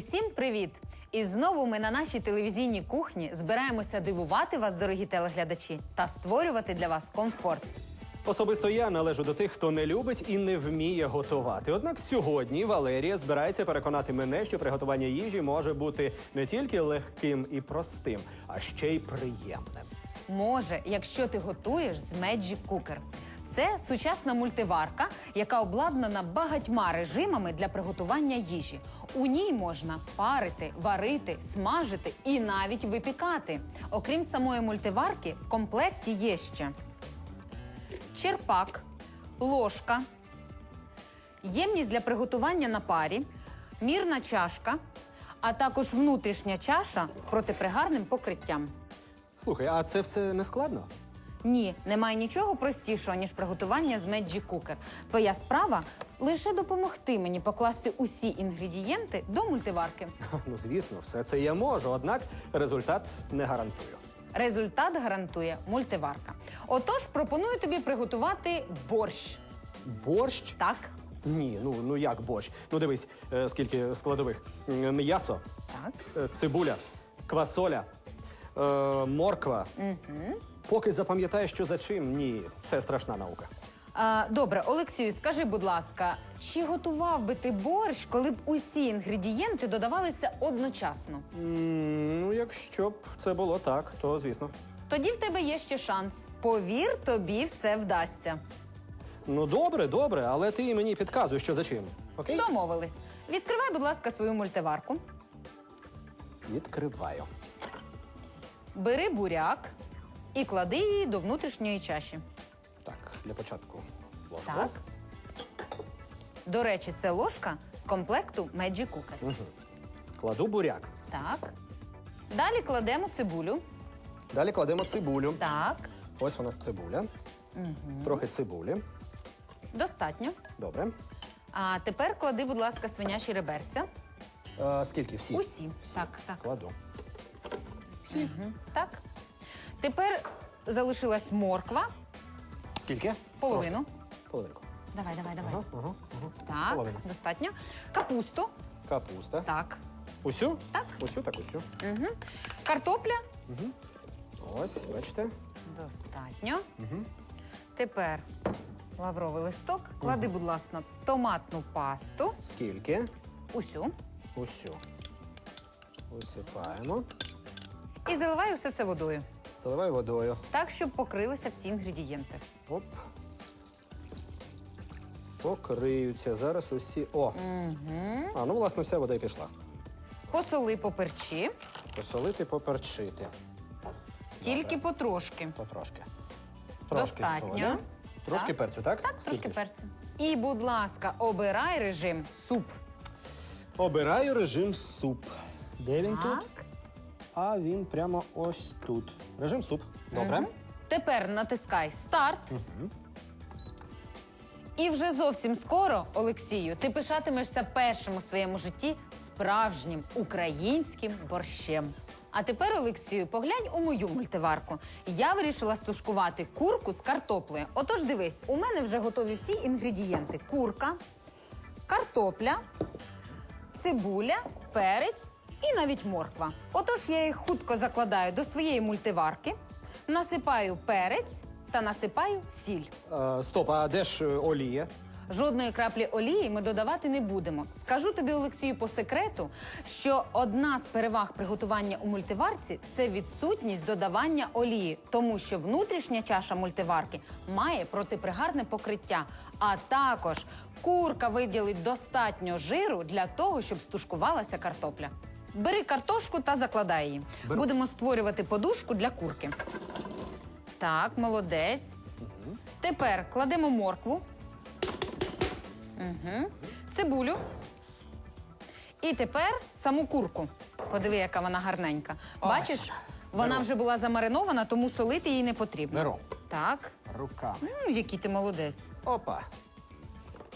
Усім привіт! І знову ми на нашій телевізійній кухні збираємося дивувати вас, дорогі телеглядачі, та створювати для вас комфорт. Особисто я належу до тих, хто не любить і не вміє готувати. Однак сьогодні Валерія збирається переконати мене, що приготування їжі може бути не тільки легким і простим, а ще й приємним. Може, якщо ти готуєш з Magic Cooker. Це сучасна мультиварка, яка обладнана багатьма режимами для приготування їжі. У ній можна парити, варити, смажити і навіть випікати. Окрім самої мультиварки, в комплекті є ще черпак, ложка, ємність для приготування на парі, мірна чашка, а також внутрішня чаша з протипригарним покриттям. Слухай, а це все не складно? Ні, немає нічого простішого, ніж приготування з Magic Cooker. Твоя справа лише допомогти мені покласти усі інгредієнти до мультиварки. Ну, звісно, все це я можу, однак результат не гарантую. Результат гарантує мультиварка. Отож, пропоную тобі приготувати борщ. Борщ? Так? Ні, ну ну як борщ? Ну дивись, е, скільки складових: М, м'ясо, Так. е, цибуля, квасоля, е, морква. Поки запам'ятаєш, що за чим, ні, це страшна наука. А, добре, Олексію, скажи, будь ласка, чи готував би ти борщ, коли б усі інгредієнти додавалися одночасно? М, Ну, якщо б це було так, то звісно. Тоді в тебе є ще шанс. Повір, тобі все вдасться. Ну добре, добре, але ти мені підказуй, що за чим. Окей? Домовились. Відкривай, будь ласка, свою мультиварку. Відкриваю. Бери буряк і клади її до внутрішньої чаші. Так, для початку ложку. Так. До речі, це ложка з комплекту Magic Cooker. Кладу буряк. Так. Далі кладемо цибулю. Далі кладемо цибулю. Так. Ось у нас цибуля. Трохи цибулі. Достатньо. Добре. А тепер клади, будь ласка, свинячі реберця. Е, скільки? Всі? Усі. Так, так. Кладу. Так. Тепер залишилась морква. Скільки? Половину. Трошки. Половинку. Давай, давай, давай. Ага, ага, ага. Так, Половину. достатньо. Капусту. Капуста. Так. Усю? Так. Усю, так усю. Угу. Картопля. Ось, бачите. Достатньо. Тепер лавровий листок. Клади, будь ласка, томатну пасту. Скільки? Усю. Усю. Висипаємо. І заливай усе це водою. Заливаю водою. Так, щоб покрилися всі інгредієнти. Оп. Покриються. Зараз усі. О! А, ну, власне, вся вода й пішла. Посоли поперчи, Посолити, поперчити. тільки потрошки. Потрошки. Достатньо. солі. Трошки Так. перцю, так? Так, трошки Скільки перцю. І, будь ласка, обирай режим суп. Обираю режим суп. Де він тут? Так. А він прямо ось тут. Режим суп. Добре. Тепер натискай старт. І вже зовсім скоро, Олексію, ти пишатимешся першим у своєму житті справжнім українським борщем. А тепер, Олексію, поглянь у мою мультиварку. Я вирішила стушкувати курку з картоплею. Отож, дивись, у мене вже готові всі інгредієнти: курка, картопля, цибуля, перець і навіть морква. Отож, я їх хутко закладаю до своєї мультиварки, насипаю перець та насипаю сіль. Е, стоп, а де ж е, олія? Жодної краплі олії ми додавати не будемо. Скажу тобі, Олексію, по секрету, що одна з переваг приготування у мультиварці це відсутність додавання олії, тому що внутрішня чаша мультиварки має протипригарне покриття. А також курка виділить достатньо жиру для того, щоб стушкувалася картопля. Бери картошку та закладай її. Беру. Будемо створювати подушку для курки. Так, молодець. Тепер кладемо моркву. Угу. Цибулю. І тепер саму курку. Подиви, яка вона гарненька. Бачиш, вона Беру. вже була замаринована, тому солити їй не потрібно. Беру. Так. Руками. Ну, який ти молодець. Опа.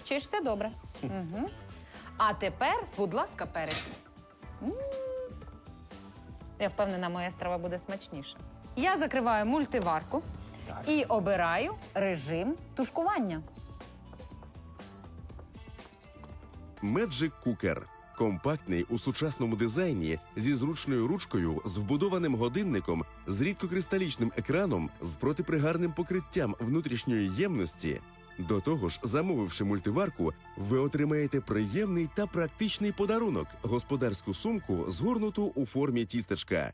Вчишся добре. Угу. А тепер, будь ласка, перець. М. Я впевнена, моя страва буде смачніша. Я закриваю мультиварку Так. і обираю режим тушкування. Magic Cooker Компактний у сучасному дизайні зі зручною ручкою, з вбудованим годинником, з рідкокристалічним екраном, з протипригарним покриттям внутрішньої ємності. До того ж, замовивши мультиварку, ви отримаєте приємний та практичний подарунок господарську сумку, згорнуту у формі тістечка.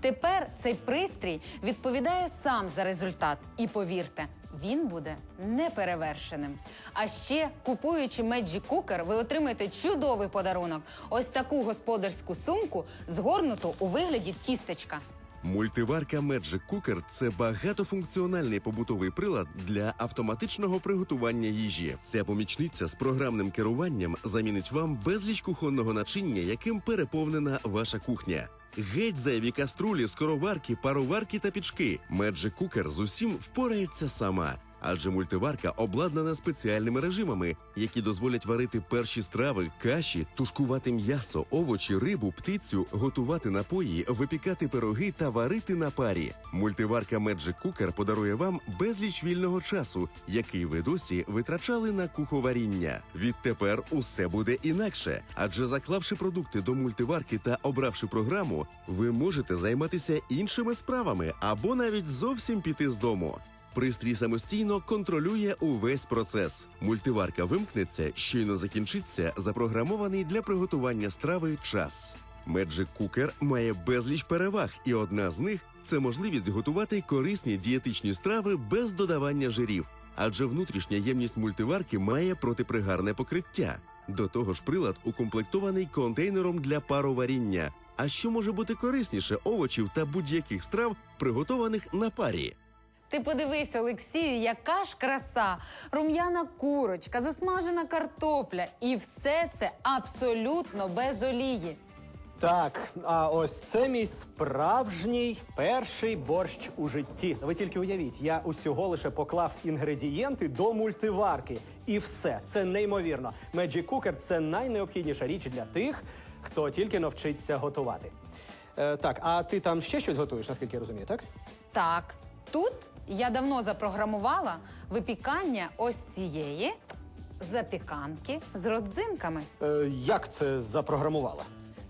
Тепер цей пристрій відповідає сам за результат. І повірте, він буде неперевершеним. А ще, купуючи Magic Cooker, ви отримаєте чудовий подарунок. Ось таку господарську сумку, згорнуту у вигляді тістечка. Мультиварка Magic Cooker – це багатофункціональний побутовий прилад для автоматичного приготування їжі. Ця помічниця з програмним керуванням замінить вам безліч кухонного начиння, яким переповнена ваша кухня. Геть зайві каструлі, скороварки, пароварки та пічки. Magic Cooker з усім впорається сама. Адже мультиварка обладнана спеціальними режимами, які дозволять варити перші страви, каші, тушкувати м'ясо, овочі, рибу, птицю, готувати напої, випікати пироги та варити на парі. Мультиварка Magic Cooker подарує вам безліч вільного часу, який ви досі витрачали на куховаріння. Відтепер усе буде інакше, адже заклавши продукти до мультиварки та обравши програму, ви можете займатися іншими справами або навіть зовсім піти з дому. Пристрій самостійно контролює увесь процес. Мультиварка вимкнеться, щойно закінчиться запрограмований для приготування страви час. Magic Cooker має безліч переваг, і одна з них це можливість готувати корисні дієтичні страви без додавання жирів, адже внутрішня ємність мультиварки має протипригарне покриття. До того ж, прилад укомплектований контейнером для пароваріння. А що може бути корисніше овочів та будь-яких страв, приготованих на парі? Ти подивись, Олексію, яка ж краса! Рум'яна курочка, засмажена картопля. І все це абсолютно без олії. Так, а ось це мій справжній перший борщ у житті. Ви тільки уявіть, я усього лише поклав інгредієнти до мультиварки. І все, це неймовірно. Magic Cooker – це найнеобхідніша річ для тих, хто тільки навчиться готувати. Е, так, а ти там ще щось готуєш, наскільки я розумію, так? Так, тут я давно запрограмувала випікання ось цієї запіканки з родзинками. Е, як це запрограмувала?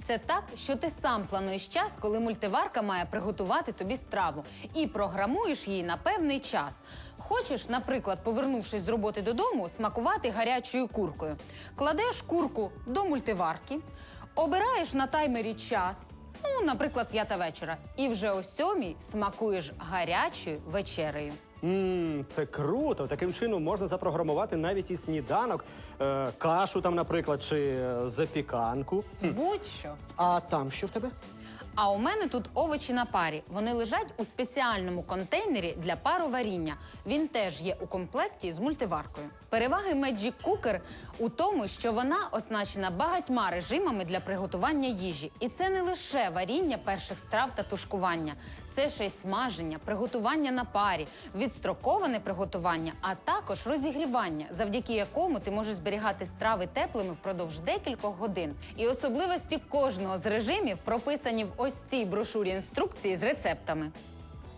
Це так, що ти сам плануєш час, коли мультиварка має приготувати тобі страву, і програмуєш її на певний час. Хочеш, наприклад, повернувшись з роботи додому, смакувати гарячою куркою. Кладеш курку до мультиварки, обираєш на таймері час, ну, наприклад, п'ята вечора, і вже о сьомій смакуєш гарячою вечерею. Ммм, це круто. Таким чином можна запрограмувати навіть і сніданок, е, кашу там, наприклад, чи е, запіканку. Будь-що. А там що в тебе? А у мене тут овочі на парі. Вони лежать у спеціальному контейнері для пароваріння. Він теж є у комплекті з мультиваркою. Переваги Magic Cooker у тому, що вона оснащена багатьма режимами для приготування їжі. І це не лише варіння перших страв та тушкування. Це ще й смаження, приготування на парі, відстроковане приготування, а також розігрівання, завдяки якому ти можеш зберігати страви теплими впродовж декількох годин. І особливості кожного з режимів прописані в ось цій брошурі інструкції з рецептами.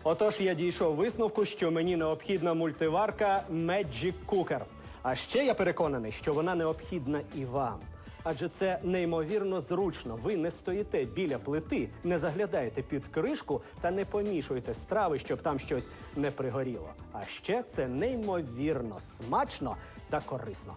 Отож, я дійшов висновку, що мені необхідна мультиварка Magic Cooker. А ще я переконаний, що вона необхідна і вам. Адже це неймовірно зручно. Ви не стоїте біля плити, не заглядаєте під кришку та не помішуєте страви, щоб там щось не пригоріло. А ще це неймовірно смачно та корисно.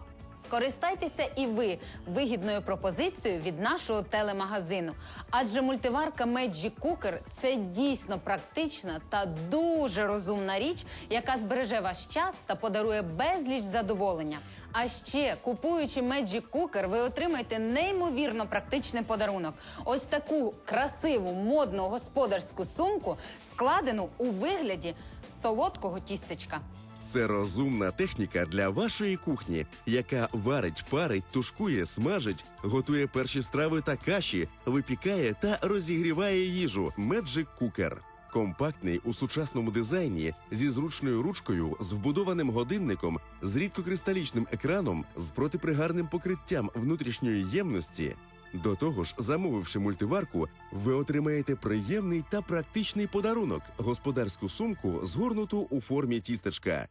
Скористайтеся і ви вигідною пропозицією від нашого телемагазину. Адже мультиварка Magic Cooker – це дійсно практична та дуже розумна річ, яка збереже ваш час та подарує безліч задоволення. А ще купуючи Magic Cooker, ви отримаєте неймовірно практичний подарунок. Ось таку красиву модну господарську сумку, складену у вигляді солодкого тістечка. Це розумна техніка для вашої кухні, яка варить, парить, тушкує, смажить, готує перші страви та каші, випікає та розігріває їжу. Magic Cooker. Компактний у сучасному дизайні зі зручною ручкою, з вбудованим годинником, з рідкокристалічним екраном, з протипригарним покриттям внутрішньої ємності. До того ж, замовивши мультиварку, ви отримаєте приємний та практичний подарунок господарську сумку, згорнуту у формі тістечка.